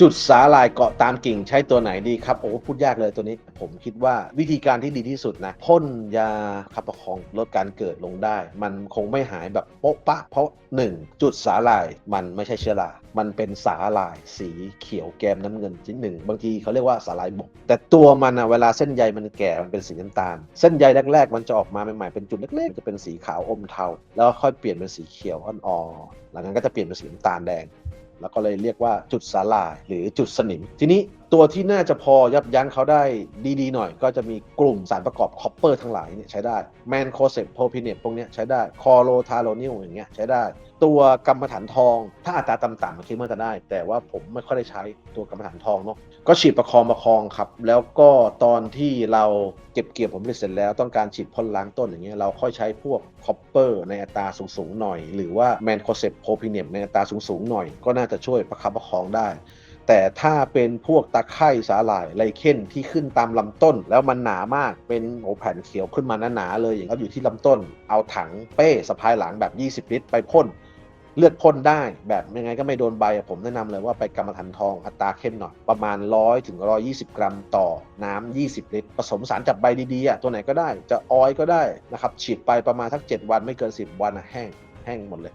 จุดสาหร่ายเกาะตามกิ่งใช้ตัวไหนดีครับ โอ้พูดยากเลยตัวนี้ ผมคิดว่าวิธีการที่ดีที่สุดนะพ่นยาขับประคองลดการเกิดลงได้ มันคงไม่หายแบบโป๊ะปะ เพราะ 1. จุดสาหร่ายมันไม่ใช่เชื้อรา มันเป็นสาหร่ายสีเขียวแกมน้ำเงินชิ้นหนึ่งบางทีเขาเรียกว่าสาหร่ายบก แต่ตัวมันอะเวลาเส้นใยมันแก่มันเป็นสีน้ำตาล เส้นใยแรก ๆ มันจะออกมาใหม่ๆเป็นจุดเล็กๆจะเป็นสีขาวอมเทา แล้วค่อยเปลี่ยนเป็นสีเขียวอ่อนๆหลังจากนั้นก็จะเปลี่ยนเป็นสีน้ำตาลแดง แล้วก็เลยเรียกว่าจุดสาลายหรือจุดสนิม ทีนี้ ตัวที่น่าจะพอยับยั้งเขาได้ดีๆหน่อย ก็จะมีกลุ่มสารประกอบคอปเปอร์ทั้งหลายเนี่ยใช้ได้แมนโคเซปโพพิเนตพวกเนี้ยใช้ได้คอโลทาโรนิลอย่างเงี้ยใช้ได้ ตัวกรรมฐานทอง ถ้าอัตราต่ำๆมันคิดว่าจะได้ แต่ว่าผมไม่ค่อยได้ใช้ตัวกรรมฐานทองเนาะก็ฉีดประคองประคองครับ แล้วก็ตอนที่เราเก็บเกี่ยวผลผลิตเสร็จแล้วต้องการฉีดพ่นล้างต้นอย่างเงี้ยเราค่อยใช้พวกคอปเปอร์ในอัตราสูงๆหน่อย หรือว่าแมนโคเซปโพพิเนตในอัตราสูงๆหน่อยก็น่าจะช่วยประคับประคองได้ แต่ถ้าเป็นพวกตะไคร่สาหร่ายไลเคนที่ขึ้นตามลำต้น แล้วมันหนามากเป็นโอแผ่นเขียวขึ้นมาหนาๆเลยอย่างเขาอยู่ที่ลำต้น เอาถังเป้สะพายหลังแบบ 20 ลิตร ไปพ่นเลือดพ่นได้แบบยังไงก็ไม่โดนใบผมแนะนำเลยว่าไปกรรมฐานทองอัตราเข้มหน่อย ประมาณ 100ถึง120 กรัมต่อน้ำ20 ลิตร ผสมสารจับใบดีๆตัวไหนก็ได้จะออยก็ได้นะครับฉีดไปประมาณทัก 7 วันไม่เกิน 10 วันอะแห้งแห้งหมดเลย